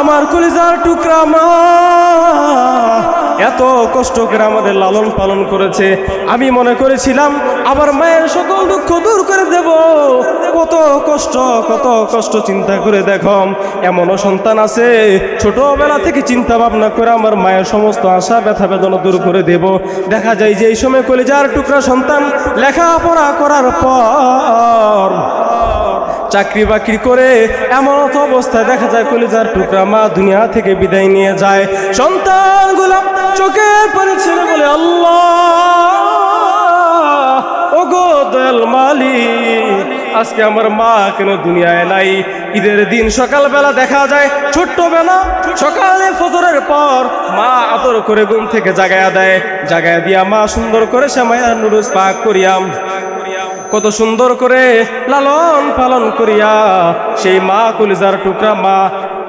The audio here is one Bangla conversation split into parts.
আমার কলিজার টুকরা মা। এত কষ্ট করে আমাদের লালন পালন করেছে। আমি মনে করেছিলাম, আমার মায়ের সকল দুঃখ দূর করে দেব। কত কষ্ট কত কষ্ট চিন্তা করে দেখো। এমনও সন্তান আছে, ছোটবেলা থেকে চিন্তা ভাবনা করে আমার মায়ের সমস্ত আশা, ব্যথা বেদনা দূর করে দেব। দেখা যায় যে এই সময় কলিজার টুকরা সন্তান লেখাপড়া করার পর চাকরি বাকরি করে এমন অবস্থায় দেখা যায় কলিজার টুকরা মা দুনিয়া থেকে বিদায় নিয়ে যায়। সন্তানগুলো চোখের পানি ছেড়ে বলে, আল্লাহ ও দয়াল মালিক, আজকে আমার মা কেন দুনিয়ায় নাই? ঈদের দিন সকালবেলা দেখা যায়, ছোট্টবেলা সকালে ফজরের পর মা আদর করে ঘুম থেকে জাগায়া দেয়। জাগায়া দিয়া মা সুন্দর করে শ্যামায়া নুরুজ পাক করিয়াম। কত সুন্দর করে লালন পালন করিয়া সেই মা কলিজার টুকরা মা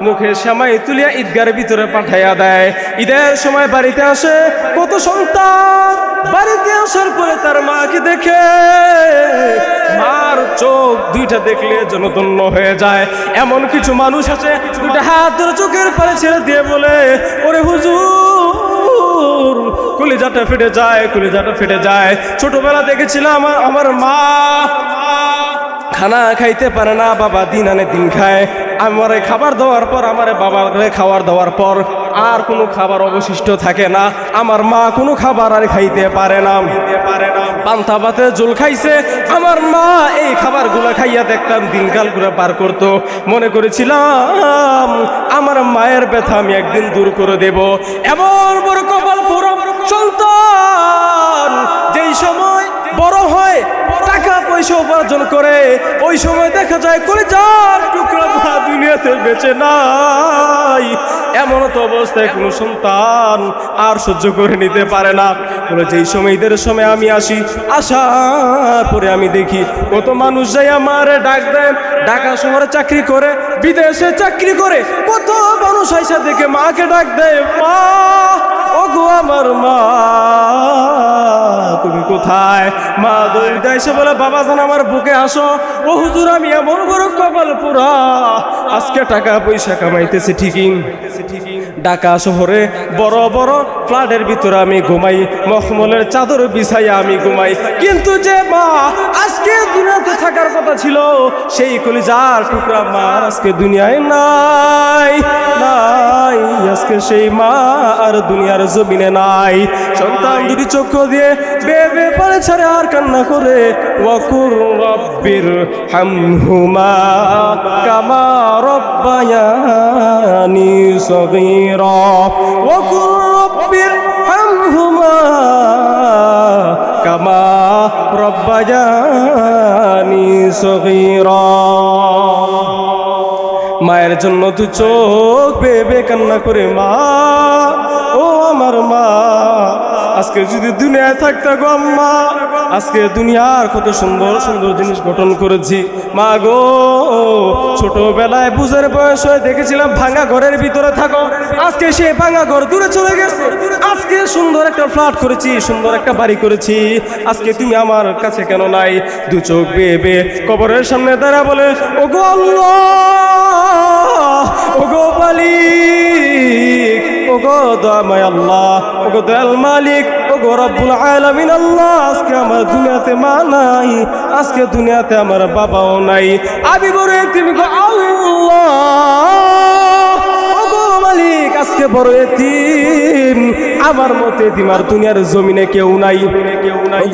মুখে শ্যামাই তুলিয়া ঈদগার ভিতরে পাঠাইয়া দেয়। ঈদের সময় বাড়িতে আসে কত সন্তান, বাড়িতে আসার পরে তার মাকে দেখে মার চোখ দুইটা দেখলে জনতন্য হয়ে যায়। এমন কিছু মানুষ আছে, দুইটা হাত ধরে চোখের পারে ছেড়ে দিয়ে বলে, ওরে হুজুর কলিজাটা ফেটে যায়, কলিজাটা ফেটে যায়। ছোটবেলা দেখেছিলাম আমার মা। খানা খাইতে পারে না, বাবা দিন আনে দিন খায়। আমারে খাবার দেওয়ার পর, আমারে বাবারে খাবার দেওয়ার পর আর কোনো খাবার অবশিষ্ট থাকে না। আমার মা কোনো খাবার আর খাইতে পারে না। পারে না পান্তা ভাতে জল খাইছে। আমার মা এই খাবারগুলো খাইয়া দেখতাম দিনকাল দিনকালগুলো পার করতো। মনে করেছিলাম, আমার মায়ের ব্যথা আমি একদিন দূর করে দেব। এমন বড় কপাল পুরো সন্তান যেই সময় বড় হয়, টাকা পয়সা উপার্জন করে, ওই সময় দেখা যায় করে যার টুকরা মা দুনিয়াতে বেঁচে নাই। এমন তো অবস্থায় কোনো সন্তান আর সহ্য করে নিতে পারে না। বলে, যেই সময়, ঈদের সময় আমি আসি, আসার পরে আমি দেখি কত মানুষ যাই আমার ডাক দেয়, ঢাকা শহরে চাকরি করে, বিদেশে চাকরি করে। কত মানুষ আইসা দেখে মাকে ডাক দেয়, মা ও গো আমার মা, তুমি কোথায়? মা দৌড়িতে এসে বলে, বাবা জান, আমার বুকে আসো। ও হুজুর, আমি এমন বড় কপাল পুরা আজকে টাকা পয়সা কামাইতেছি ঠিকই। ঢাকা শহরে বড় বড় ফ্ল্যাটের ভিতরে আমি ঘুমাই, মখমলের চাদর বিছাইয়া আমি ঘুমাই। কিন্তু যে মা আজকে দুনিয়াতে থাকার কথা ছিল, সেই কলিজার টুকরা মা আজকে দুনিয়ায় নাই। নাই, আজকে সেই মা আর দুনিয়ার জমিনে নাই। সন্তান দুটি চক্ষু দিয়ে বেবে পারে ছাড়ে আর কান্না করে, ওয়াকুর রব্বির হামহুমা কামা রব্বায়ানি সগীরা। ওয়াকুর রব্বির হামহুমা কামা রব্বায়ানি সগীরা। মায়ের জন্য তুই চোখ বেবে কান্না করে মা ও আমার মা। আজকে যদি দুনিয়ায় থাকতে গো আম্মা, আজকে দুনিয়ার কত সুন্দর সুন্দর জিনিস গঠন করেছি। মা গো, ছোটবেলায় বুঝের বয়স হয়ে দেখেছিলাম ভাঙা ঘরের ভিতরে থাকো। আজকে সে ভাঙা ঘর দূরে চলে গেছে। আজকে সুন্দর একটা ফ্ল্যাট করেছি, সুন্দর একটা বাড়ি করেছি। আজকে তুমি আমার কাছে কেন নাই? দু চোখ বেয়ে বেয়ে কবরের সামনে দাঁড়া বলে ও গো আল্লাহ ও গো ও আজকে আমার দুনিয়াতে আমার বাবাও নাই। আমি বড় তুমি গো আল্লাহ। মালিক, আজকে বড় এতিম। আমার মতে এতিমার দুনিয়ার জমিনে কেউ নাই। কেউ নাই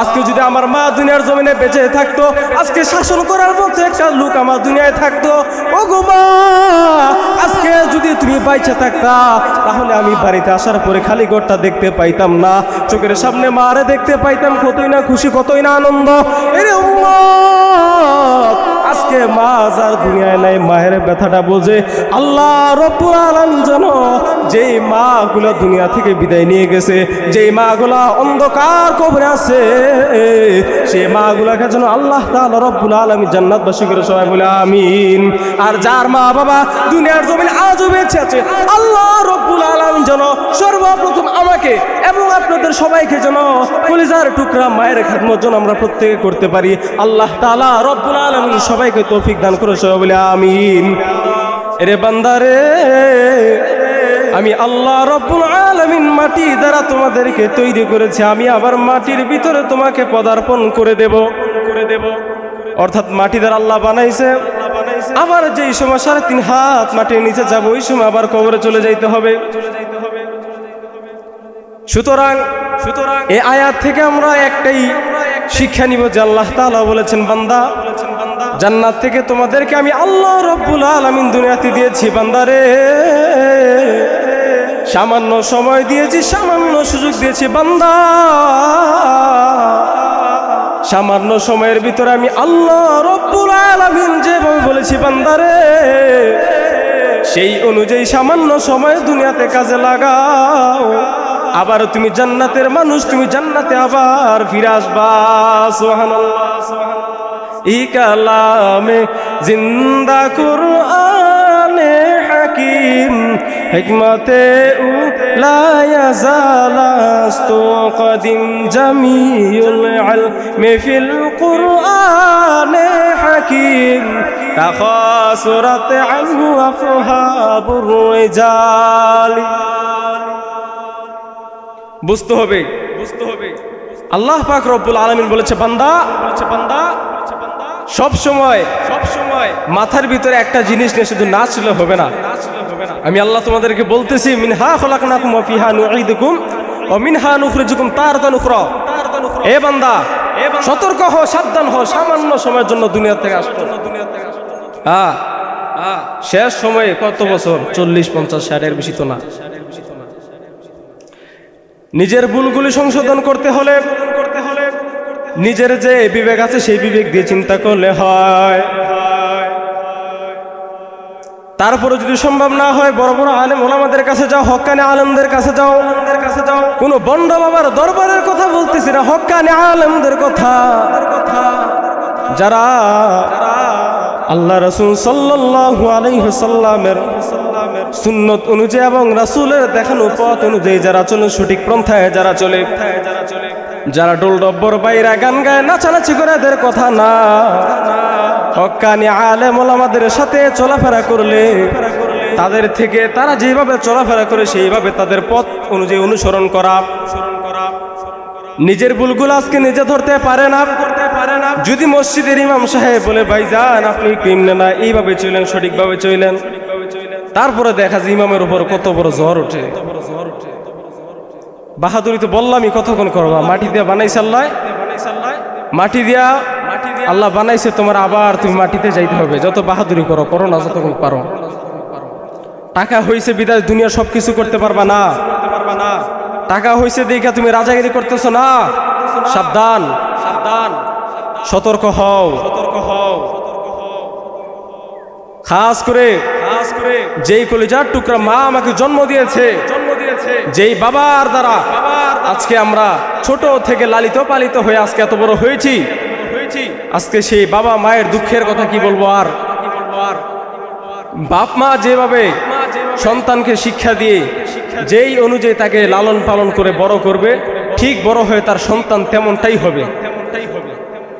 আজকে যদি আমার মা দুনিয়ার জমিনে বেঁচে থাকতো, আজকে শাসন করার মতো একটা লোক আমার দুনিয়ায় থাকতো। ও গো মা, আজকে যদি বাইচে থাকতা তাহলে আমি বাড়িতে আসার পরে খালি ঘরটা দেখতে পাইতাম না। চোখের সামনে মারে দেখতে পাইতাম কতই না খুশি কতই না আনন্দ। এরে উম্মত, আজকে মা যার দুনিয়ায় নাই, মায়ের ব্যথাটা বোঝে আল্লাহ রব্বুল আলামিন জানো যেই মা গুলা দুনিয়া থেকে বিদায় নিয়ে গেছে, যেই মা গুলা অন্ধকার কবরে আছে, সেই মা গুলাকে যেন আল্লাহ তাআলা রব্বুল আলামিন জান্নাতবাসী করে সবাই বলে, আমিন। আর যার মা বাবা দুনিয়ার জমিন আজও বেঁচে আছে, আল্লাহ রব্বুল আলামিন যেন সর্বপ্রথম আমাকে এবং আপনাদের সবাইকে যেন কলিজার টুকরা মায়ের খাদমত যেন আমরা প্রত্যেকে করতে পারি। আল্লাহ তাআলা রব্বুল আলামিন সবাইকে তৌফিক দান করে, সবাই বলে আমিন। এরে বান্দারে আমি আল্লাহ রব্বুল আলামিন মাটি দ্বারা তোমাদেরকে তৈরি করেছি, আমি আবার মাটির ভিতরে তোমাকে পদার্পণ করে দেব। করে দেব অর্থাৎ মাটি দ্বারা আল্লাহ বানাইছে। আবার যেই সময় সাড়ে তিন হাত মাটির নিচে যাব, ওই সময় আবার কবরে চলে যাইতে হবে। সুতরাং সুতরাং এ আয়াত থেকে আমরা একটাই শিক্ষা নিব যে আল্লাহ তাআলা বলেছেন, বান্দা জান্নাত থেকে তোমাদেরকে আমি আল্লাহ রব্বুল আলামিন দুনিয়াতে দিয়েছি, বান্দারে। সামান্য সময় দিয়েছি, সামান্য সুযোগ দিয়েছি, বান্দা। সামান্য সময়ের ভিতরে আমি আল্লাহ রব্বুল আলামিন যেভাবে বলেছি, বান্দারে। সেই অনুযায়ী সামান্য সময় দুনিয়াতে কাজে লাগাও। আবার তুমি জান্নাতের মানুষ, তুমি জান্নাতে আবার ফিরে আসবা, সুবহানাল্লাহ। ই কালামে জিন্দা কুরআনে হাকিম, হিকমতে উ লা ইয়াজালাস্তু কদিম জামিউল ইলমি ফিল কুরআনে হাকিম। তাখাসুরাত আনহু আফহাবুর রিজাল। বুঝতে হবে বুঝতে হবে। আল্লাহ পাক রব্বুল আলামিন বলেছে, বান্দা বলেছে, বান্দা সব সময় সব সময় মাথার ভিতরে একটা জিনিস নিয়ে শুধু নাচলে হবে না। আমি আল্লাহ তোমাদেরকে বলতেছি, মিনহা খলাকনাকুম ওয়া ফিহা নুঈদুকুম ওয়া মিনহা নুখরিজুকুম তারাতান উখরা। এ বান্দা, সতর্ক হ সাবধান হ সামান্য সময়ের জন্য দুনিয়া থেকে আসো হ্যাঁ শেষ সময়ে কত বছর? চল্লিশ, পঞ্চাশ, ষাটের বেশি তো না। নিজের ভুলগুলি সংশোধন করতে হলে নিজের যে বিবেক আছে সেই বিবেক দিয়ে চিন্তা করলে হয়। তারপরে যদি সম্ভব না হয়, বড় বড় আলেম ওলামাদের কাছে যাও হক্কানি আলেমদের কাছে যাও। আলেমদের কাছে যাও কোনো বন্ড বাবার দরবারের কথা বলতেছি না হক্কানি আলেমদের কথা। যারা আল্লাহ রসুল আলাইহি সুন্নত অনুযায়ী এবং রাসূলের দেখানো পথ অনুযায়ী যারা চলে, সঠিক পন্থায় যারা চলে যারা ডোল ডব্বর বাইরা গান গায়, নাচানাচি করে এদের কথা না। হক্কানি আলেম ওলামাদের সাথে চলাফেরা করলে তাদের থেকে তারা যেভাবে চলাফেরা করে সেইভাবে তাদের পথ অনুযায়ী অনুসরণ করা। নিজের ভুলগুলো আজকে নিজে ধরতে পারে না। যদি মসজিদের ইমাম সাহেব বলে, ভাই যান, আপনি কিনলেন না, এইভাবে চললেন, সঠিকভাবে চললেন। তারপরে দেখা যায় ইমামের উপর কত বড় জ্বর ওঠে। বাহাদুরি তো বললামই, কতক্ষণ করবা? মাটি দিয়ে বানাইছে আল্লাহ? মাটি দিয়া আল্লাহ বানাইছে, তোমার আবার তুমি মাটিতে যাইতে হবে। যত বাহাদুরি করো করো না যতক্ষণ পারো। টাকা হইছে বিদায়, দুনিয়া সব কিছু করতে পারবা না। টাকা হইছে দেখা তুমি রাজাগিরি করতেছো না। সাবধান। সাবধান সতর্ক হও। সতর্ক হও খাস করে খাস করে যেই কলিজার টুকরা মা আমাকে জন্ম দিয়েছে যেই বাবার দ্বারা আজকে আমরা ছোট থেকে লালিত পালিত হয়ে আজকে এত বড় হয়েছি। আজকে সেই বাবা মায়ের দুঃখের কথা কি বলব আর? বাপ মা যেভাবে সন্তানকে শিক্ষা দিয়ে যেই অনুযায়ী তাকে লালন পালন করে বড় করবে ঠিক বড় হয়ে তার সন্তান তেমনটাই হবে।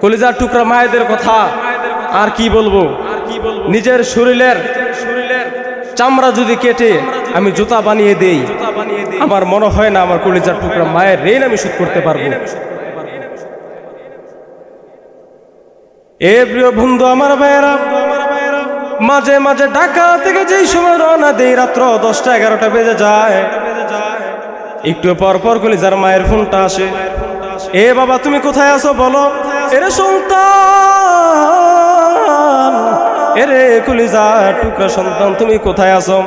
কলিজার টুকরা মায়েদের কথা আর কি বলব? নিজের শরীরের শরীরের চামড়া যদি কেটে আমি জুতা বানিয়ে দেই। আমার মনে হয় না আমার কলিজার টুকরা মায়ের ঋণ আমি শোধ করতে পারব। এ প্রিয় বন্ধু আমার ভাইয়েরা মাঝে মাঝে ঢাকা থেকে যেই সময় রওনা দেই রাত্র দশটা এগারোটা বেজে যায়। একটু পর পর কলিজার মায়ের ফোনটা আসে। এ বাবা তুমি কোথায় আছো বলো? এরে সন্তান এরে কলিজা টুকরা সন্তান তুমি কোথায় আছো?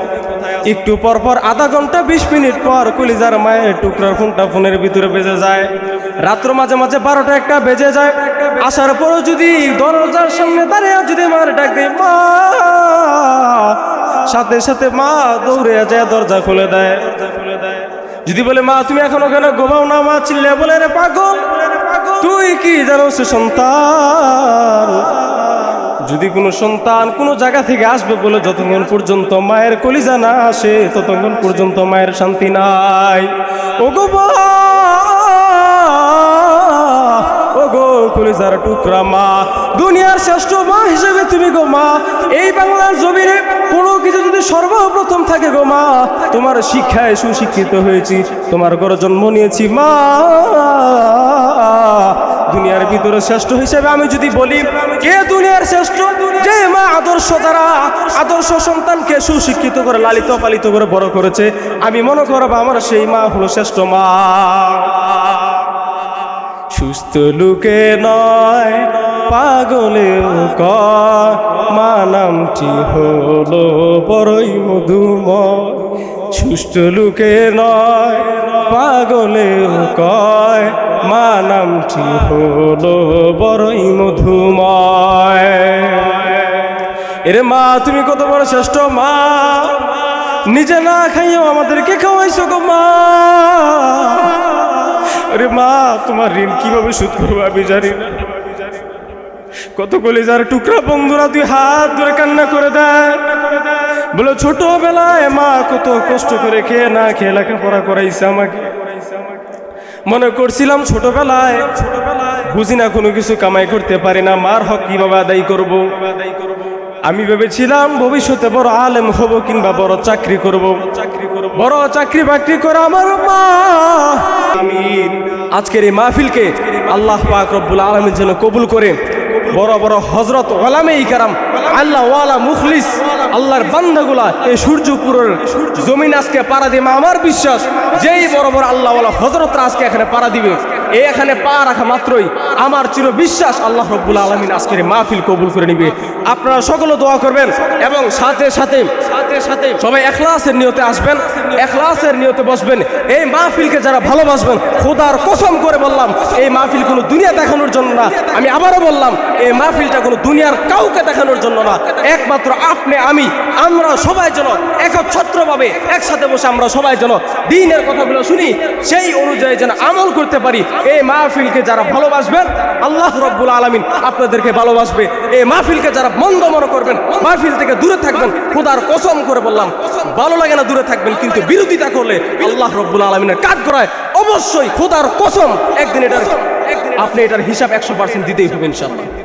একটু পর পর আধা ঘণ্টা বিশ মিনিট পর কলিজার মায়ের টুকরার ফোনটা ফোনের ভিতরে বেজে যায়। রাত্র মাঝে মাঝে বারোটা একটা বেজে যায়। আসার পরও যদি দরজার সামনে দাঁড়িয়ে যদি মার ডাক দেয়, মা! সাথে সাথে মা দৌড়ে যায়, দরজা খুলে দেয়। দরজা খুলে দেয় যদি বলে, মা, তুমি এখন ওখানে ঘুমাও না? মা চিল্লে বলে, রে পাগল, তুই কি জানো সে সন্তান? যদি কোনো সন্তান কোনো জায়গা থেকে আসবে বলে যতক্ষণ পর্যন্ত মায়ের কলিজা না আসে, ততক্ষণ পর্যন্ত মায়ের শান্তি নাই। ও কলিজার টুকরা মা! দুনিয়ার শ্রেষ্ঠ মা হিসেবে তুমি গো মা! এই বাংলার জমিনে কোনো কিছু যদি সর্বপ্রথম থাকে গো মা, তোমার শিক্ষায় সুশিক্ষিত হয়েছি, তোমার ঘরে জন্ম নিয়েছি মা। দুনিয়ার ভিতরে শ্রেষ্ঠ হিসেবে আমি যদি বলি কে দুনিয়ার শ্রেষ্ঠ, যে মা আদর্শ দ্বারা আদর্শ সন্তানকে সুশিক্ষিত করে, লালিত পালিত করে, বড় করেছে, আমি মনে করব আমার সেই মা হলো শ্রেষ্ঠ মা। সুস্থ লোকে নয় পাগলেও কয়, মা নামটি হলো বড়ই মধুময়। সুস্থ লোকে নয়, পাগলেও কয়, মা নামটি হলো বড়ই মধুময়। এরে মা, তুমি কত বড় শ্রেষ্ঠ মা। নিজে না খাইও আমাদেরকে খাওয়াইছো গো মা। আরে মা, তোমার ঋণ কীভাবে শোধ করব আমি জানি না। কত কলিজার টুকরা বন্ধুরা, তুই হাত ধরে কান্না করে দেয় বলে, ছোটবেলায় মা কত কষ্ট করে খেয়ে না খেয়ে লেখাপড়া করাইছে আমাকে। মনে করছিলাম ছোটবেলায় বুঝি না কোনো কিছু কামাই করতে পারি না, মার হক কীভাবে আদায় করব? আমি ভেবেছিলাম ভবিষ্যতে বড় আলেম হব কিংবা বড় চাকরি করব। চাকরি করব বড় চাকরি বাকরি করে আমার মা আমিন। আজকের এই মাহফিলকে আল্লাহ পাক রব্বুল আলমের জন্য কবুল করে বড় বড় হজরত ওলামে ইকারাম, আল্লাহ ওয়ালা মুখলিস, আল্লাহর বান্দাগুলা এই সূর্যপুরের জমিন আজকে পাড়া দিবে। আমার বিশ্বাস, যেই বড় বড় আল্লাহ ওয়ালা হজরতরা আজকে এখানে পাড়া দিবে এই এখানে পা রাখা মাত্রই আমার চির বিশ্বাস আল্লাহ রব্বুল আলমিন আজকের মাহফিল কবুল করে নিবে। আপনারা সকলে দোয়া করবেন এবং সাথে সাথে সাথে সাথে সবাই এখলাসের নিয়তে আসবেন, এখলাসের নিয়তে বসবেন। এই মাহফিলকে যারা ভালোবাসবেন, খোদার কসম করে বললাম, এই মাহফিল কোনো দুনিয়া দেখানোর জন্য না। আমি আবারও বললাম এই মাহফিলটা কোনো দুনিয়ার কাউকে দেখানোর জন্য না। একমাত্র আপনি, আমি, আমরা সবাই যেন একচ্ছত্রভাবে একসাথে বসে আমরা সবাই যেন দিনের কথাগুলো শুনি, সেই অনুযায়ী যেন আমল করতে পারি। এই মাহফিলকে যারা ভালোবাসবেন আল্লাহ রব্বুল আলমিন আপনাদেরকে ভালোবাসবে। এই মাহফিলকে যারা মন্দ মনে করবেন, মাহফিল থেকে দূরে থাকবেন। খোদার কসম করে বললাম, ভালো লাগে না দূরে থাকবেন, কিন্তু বিরোধিতা করলে আল্লাহ রব্বুল আলমিনের কাজ করায় অবশ্যই খোদার কসম একদিন এটার আপনি এটার হিসাব একশো পার্সেন্ট দিতেই হবে ইনশাল্লাহ